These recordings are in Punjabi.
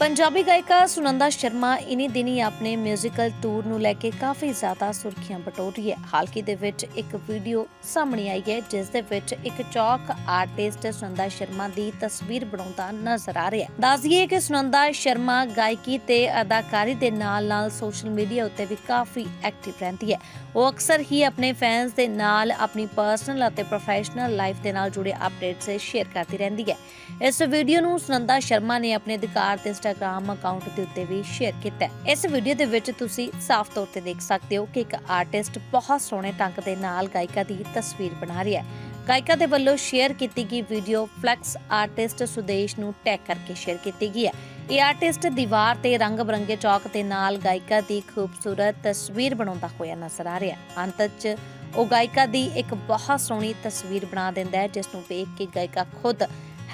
ਪੰਜਾਬੀ ਗਾਇਕਾ ਸੁਨੰਦਾ ਸ਼ਰਮਾ ਇਨੀ ਦਿਨੀ ਆਪਣੇ 뮤지컬 ਟੂਰ ਨੂੰ ਲੈ ਕੇ ਕਾਫੀ ਜ਼ਿਆਦਾ ਸੁਰਖੀਆਂ ਬਟੋਰ ਰਹੀ ਹੈ ਹਾਲ ਹੀ ਦੇ ਵਿੱਚ ਇੱਕ ਵੀਡੀਓ ਸਾਹਮਣੇ ਆਈ ਹੈ ਜਿਸ ਦੇ ਵਿੱਚ ਇੱਕ ਚੌਕ ਆਰਟਿਸਟ ਸੁਨੰਦਾ ਸ਼ਰਮਾ ਦੀ ਤਸਵੀਰ ਬਣਾਉਂਦਾ ਨਜ਼ਰ ਆ ਰਿਹਾ ਹੈ ਦੱਸਦੀਏ ਕਿ ਸੁਨੰਦਾ ਸ਼ਰਮਾ ਗਾਇਕੀ ਤੇ ਅਦਾਕਾਰੀ ਦੇ ਨਾਲ-ਨਾਲ ਸੋਸ਼ਲ ਮੀਡੀਆ ਉੱਤੇ ਵੀ ਕਾਫੀ ਐਕਟਿਵ ਰਹਿੰਦੀ ਹੈ ਉਹ ਅਕਸਰ ਹੀ ਆਪਣੇ ਫੈਨਸ ਦੇ ਨਾਲ ਆਪਣੀ ਪਰਸਨਲ ਅਤੇ ਪ੍ਰੋਫੈਸ਼ਨਲ ਲਾਈਫ ਦੇ ਨਾਲ ਜੁੜੇ ਅਪਡੇਟਸ ਸ਼ੇਅਰ ਕਰਦੀ ਰਹਿੰਦੀ ਹੈ ਇਸ ਵੀਡੀਓ ਨੂੰ ਸੁਨੰਦਾ ਸ਼ਰਮਾ ਨੇ ਆਪਣੇ ਅਧਿਕਾਰ ਤੇ ਇੰਸਟਾਗ੍ਰam ਅਕਾਊਂਟ ਦੇ ਉੱਤੇ ਵੀ ਸ਼ੇਅਰ ਕੀਤਾ ਇਸ ਵੀਡੀਓ ਦੇ ਵਿੱਚ ਤੁਸੀਂ ਸਾਫ਼ ਤੌਰ ਤੇ ਦੇਖ ਸਕਦੇ ਹੋ ਕਿ ਇੱਕ ਆਰਟਿਸਟ ਬਹੁਤ ਸੋਹਣੇ ਢੰਗ ਦੇ ਨਾਲ ਗਾਇਕਾ ਦੀ ਤਸਵੀਰ ਬਣਾ ਰਿਹਾ ਹੈ। ਗਾਇਕਾ ਦੇ ਵੱਲੋਂ ਸ਼ੇਅਰ ਕੀਤੀ ਗਈ ਵੀਡੀਓ ਫਲੈਕਸ ਆਰਟਿਸਟ ਸੁਦੇਸ਼ ਨੂੰ ਟੈਗ ਕਰਕੇ ਸ਼ੇਅਰ ਕੀਤੀ ਗਈ ਹੈ। ਇਹ ਆਰਟਿਸਟ ਦੀਵਾਰ ਤੇ ਰੰਗ ਬਰੰਗੇ ਚੌਕ ਦੇ ਨਾਲ ਗਾਇਕਾ ਦੀ ਖੂਬਸੂਰਤ ਤਸਵੀਰ ਬਣਾਉਂਦਾ ਹੋਇਆ ਨਜ਼ਰ ਆ ਰਿਹਾ ਅੰਤ 'ਚ ਉਹ ਗਾਇਕਾ ਦੀ ਇੱਕ ਬਹੁਤ ਸੋਹਣੀ ਤਸਵੀਰ ਬਣਾ ਦਿੰਦਾ ਹੈ, ਜਿਸ ਨੂੰ ਵੇਖ ਕੇ ਗਾਇਕਾ ਖੁਦ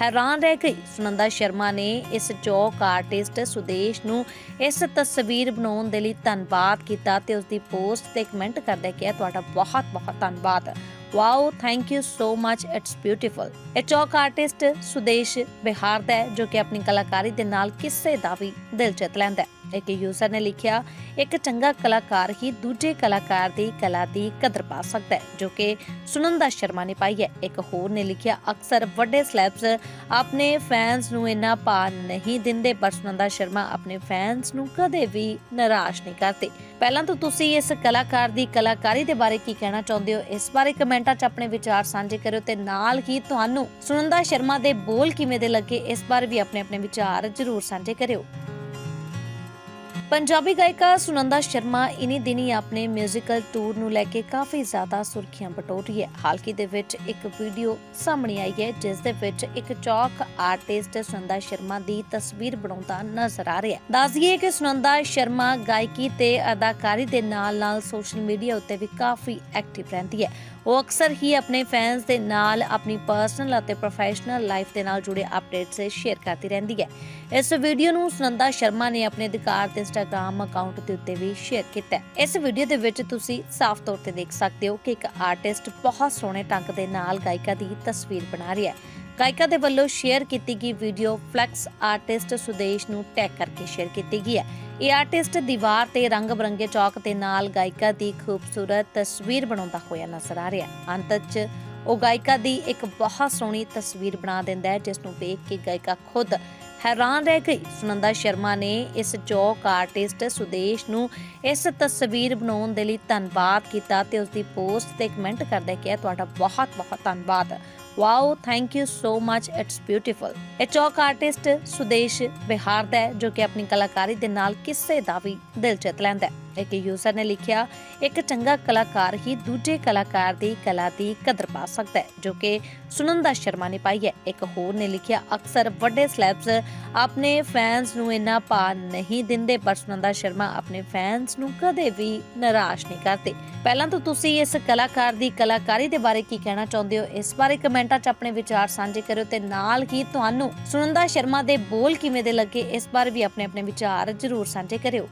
ਹੈਰਾਨ ਰਹਿ ਗਈ। ਸੁਨੰਦਾ ਸ਼ਰਮਾ ਨੇ ਇਸ ਚੌਕ ਆਰਟਿਸਟ ਸੁਦੇਸ਼ ਨੂੰ ਇਸ ਤਸਵੀਰ ਬਣਾਉਣ ਦੇ ਲਈ ਧੰਨਵਾਦ ਕੀਤਾ ਤੇ ਉਸ ਦੀ ਪੋਸਟ ਤੇ ਕਮੈਂਟ ਕਰਦੇ ਕਿਹਾ, ਤੁਹਾਡਾ ਬਹੁਤ ਬਹੁਤ ਧੰਨਵਾਦ। Wow, thank you so much. It's beautiful. ਇਹ ਚੌਕ ਆਰਟਿਸਟ ਸੁਦੇਸ਼ ਬਿਹਾਰ ਦਾ ਹੈ, ਜੋ ਕਿ ਆਪਣੀ ਕਲਾਕਾਰੀ ਦੇ ਨਾਲ ਕਿਸੇ ਦਾ ਵੀ ਦਿਲ ਜਿੱਤ ਲੈਂਦਾ ਹੈ। ਇੱਕ ਯੂਜ਼ਰ ਨੇ ਲਿਖਿਆ, ਇੱਕ ਚੰਗਾ ਕਲਾਕਾਰ ਹੀ ਦੂਜੇ ਕਲਾਕਾਰ ਦੀ ਕਲਾ ਦੀ ਕਦਰ ਪਾ ਸਕਦਾ ਹੈ, ਜੋ ਕਿ ਸੁਨੰਦਾ ਸ਼ਰਮਾ ਨੇ ਪਾਈ ਹੈ। ਇੱਕ ਹੋਰ ਨੇ ਲਿਖਿਆ, ਅਕਸਰ ਵੱਡੇ ਸਲੈਬਸ ਆਪਣੇ ਫੈਨਸ ਨੂੰ ਇੰਨਾ ਪਾ ਨਹੀਂ ਦਿੰਦੇ, ਪਰ ਸੁਨੰਦਾ ਸ਼ਰਮਾ ਆਪਣੇ ਫੈਨਸ ਨੂੰ ਕਦੇ ਵੀ ਨਿਰਾਸ਼ ਨਹੀਂ ਕਰਦੇ। ਪਹਿਲਾਂ ਤਾਂ ਤੁਸੀਂ ਇਸ ਕਲਾਕਾਰ ਦੀ ਕਲਾਕਾਰੀ ਦੇ ਬਾਰੇ ਕੀ ਕਹਿਣਾ ਚਾਹੁੰਦੇ ਹੋ? ਇਸ ਬਾਰੇ ਕਮੈਂਟਾਂ 'ਚ ਆਪਣੇ ਵਿਚਾਰ ਸਾਂਝੇ ਕਰਿਓ ਤੇ ਨਾਲ ਹੀ ਤੁਹਾਨੂੰ ਸੁਨੰਦਾ ਸ਼ਰਮਾ ਦੇ ਬੋਲ ਕਿਵੇਂ ਦੇ ਲੱਗੇ, ਇਸ ਬਾਰੇ ਵੀ ਆਪਣੇ ਆਪਣੇ ਵਿਚਾਰ ਜ਼ਰੂਰ ਸਾਂਝੇ ਕਰਿਓ। ਪੰਜਾਬੀ ਗਾਇਕਾ ਸੁਨੰਦਾ ਸ਼ਰਮਾ ਇਨੀ ਦਿਨੀ ਆਪਣੇ 뮤지컬 ਟੂਰ ਨੂੰ ਲੈ ਕੇ ਕਾਫੀ ਜ਼ਿਆਦਾ ਸੁਰਖੀਆਂ ਬਟੋਰ ਰਹੀ ਹੈ ਹਾਲ ਹੀ ਦੇ ਵਿੱਚ ਇੱਕ ਵੀਡੀਓ ਸਾਹਮਣੇ ਆਈ ਹੈ ਜਿਸ ਦੇ ਵਿੱਚ ਇੱਕ ਚੌਕ ਆਰਟਿਸਟ ਸੁਨੰਦਾ ਸ਼ਰਮਾ ਦੀ ਤਸਵੀਰ ਬਣਾਉਂਦਾ ਨਜ਼ਰ ਆ ਰਿਹਾ ਹੈ ਦੱਸਦੀਏ ਕਿ ਸੁਨੰਦਾ ਸ਼ਰਮਾ ਗਾਇਕੀ ਤੇ ਅਦਾਕਾਰੀ ਦੇ ਨਾਲ-ਨਾਲ ਸੋਸ਼ਲ ਮੀਡੀਆ ਉੱਤੇ ਵੀ ਕਾਫੀ ਐਕਟਿਵ ਰਹਿੰਦੀ ਹੈ ਉਹ ਅਕਸਰ ਹੀ ਆਪਣੇ ਫੈਨਸ ਦੇ ਨਾਲ ਆਪਣੀ ਪਰਸਨਲ ਅਤੇ ਪ੍ਰੋਫੈਸ਼ਨਲ ਲਾਈਫ ਦੇ ਨਾਲ ਜੁੜੇ ਅਪਡੇਟਸ ਸ਼ੇਅਰ ਕਰਦੀ ਰਹਿੰਦੀ ਹੈ ਇਸ ਵੀਡੀਓ ਨੂੰ ਸੁਨੰਦਾ ਸ਼ਰਮਾ ਨੇ ਆਪਣੇ ਅਧਿਕਾਰ ਤੇ ਇੰਸਟਾਗ੍ਰam ਅਕਾਊਂਟ ਦੇ ਉੱਤੇ ਵੀ ਸ਼ੇਅਰ ਕੀਤਾ ਇਸ ਵੀਡੀਓ ਦੇ ਵਿੱਚ ਤੁਸੀਂ ਸਾਫ਼ ਤੌਰ ਤੇ ਦੇਖ ਸਕਦੇ ਹੋ ਕਿ ਇੱਕ ਆਰਟਿਸਟ ਬਹੁਤ ਸੋਹਣੇ ਢੰਗ ਦੇ ਨਾਲ ਗਾਇਕਾ ਦੀ ਤਸਵੀਰ ਬਣਾ ਰਿਹਾ ਹੈ। ਗਾਇਕਾ ਦੇ ਵੱਲੋਂ ਸ਼ੇਅਰ ਕੀਤੀ ਗਈ ਵੀਡੀਓ ਫਲੈਕਸ ਆਰਟਿਸਟ ਸੁਦੇਸ਼ ਨੂੰ ਟੈਗ ਕਰਕੇ ਸ਼ੇਅਰ ਕੀਤੀ ਗਈ ਹੈ। ਇਹ ਆਰਟਿਸਟ ਦੀਵਾਰ ਤੇ ਰੰਗ ਬਰੰਗੇ ਚੌਕ ਦੇ ਨਾਲ ਗਾਇਕਾ ਦੀ ਖੂਬਸੂਰਤ ਤਸਵੀਰ ਬਣਾਉਂਦਾ ਹੋਇਆ ਨਜ਼ਰ ਆ ਰਿਹਾ ਅੰਤ 'ਚ ਉਹ ਗਾਇਕਾ ਦੀ ਇੱਕ ਬਹੁਤ ਸੋਹਣੀ ਤਸਵੀਰ ਬਣਾ ਦਿੰਦਾ ਹੈ, ਜਿਸ ਨੂੰ ਵੇਖ ਕੇ ਗਾਇਕਾ ਖੁਦ ਹੈਰਾਨ ਰਹਿ ਗਈ। ਸੁਨੰਦਾ ਸ਼ਰਮਾ ਨੇ ਇਸ ਚੌਕ ਆਰਟਿਸਟ ਸੁਦੇਸ਼ ਨੂੰ ਇਸ ਤਸਵੀਰ ਬਣਾਉਣ ਦੇ ਲਈ ਧੰਨਵਾਦ ਕੀਤਾ ਤੇ ਉਸ ਦੀ ਪੋਸਟ ਤੇ ਕਮੈਂਟ ਕਰਦੇ ਕਿਹਾ, ਤੁਹਾਡਾ ਬਹੁਤ ਬਹੁਤ ਧੰਨਵਾਦ। Wow, thank you so much. It's beautiful. ਇਹ ਚੌਕ ਆਰਟਿਸਟ ਸੁਦੇਸ਼ ਬਿਹਾਰ ਦਾ ਹੈ, ਜੋ ਕਿ ਆਪਣੀ ਕਲਾਕਾਰੀ ਦੇ ਨਾਲ ਕਿਸੇ ਦਾ ਵੀ ਦਿਲ ਜਿੱਤ ਲੈਂਦਾ ਹੈ। ਇੱਕ ਯੂਜ਼ਰ ਨੇ ਲਿਖਿਆ, ਇੱਕ ਚੰਗਾ ਕਲਾਕਾਰ ਹੀ ਦੂਜੇ ਕਲਾਕਾਰ ਦੀ ਕਲਾ ਦੀ ਕਦਰ ਪਾ ਸਕਦਾ ਹੈ, ਜੋ ਕਿ ਸੁਨੰਦਾ ਸ਼ਰਮਾ ਨੇ ਪਾਈ ਹੈ। ਇੱਕ ਹੋਰ ਨੇ ਲਿਖਿਆ, ਅਕਸਰ ਵੱਡੇ ਸਲੈਬਸ ਆਪਣੇ ਫੈਨਸ ਨੂੰ ਇੰਨਾ ਪਾ ਨਹੀਂ ਦਿੰਦੇ, ਪਰ ਸੁਨੰਦਾ ਸ਼ਰਮਾ ਆਪਣੇ ਫੈਨਸ ਨੂੰ ਕਦੇ ਵੀ ਨਿਰਾਸ਼ ਨਹੀਂ ਕਰਦੇ। ਪਹਿਲਾਂ ਤਾਂ ਤੁਸੀਂ ਇਸ ਕਲਾਕਾਰ ਦੀ ਕਲਾਕਾਰੀ ਦੇ ਬਾਰੇ ਕੀ ਕਹਿਣਾ ਚਾਹੁੰਦੇ ਹੋ? ਇਸ ਬਾਰੇ ਕਮੈਂਟਾਂ 'ਚ ਆਪਣੇ ਵਿਚਾਰ ਸਾਂਝੇ ਕਰਿਓ ਤੇ ਨਾਲ ਹੀ ਤੁਹਾਨੂੰ ਸੁਨੰਦਾ ਸ਼ਰਮਾ ਦੇ ਬੋਲ ਕਿਵੇਂ ਦੇ ਲੱਗੇ, ਇਸ ਬਾਰੇ ਵੀ ਆਪਣੇ ਆਪਣੇ ਵਿਚਾਰ ਜ਼ਰੂਰ ਸਾਂਝੇ ਕਰਿਓ।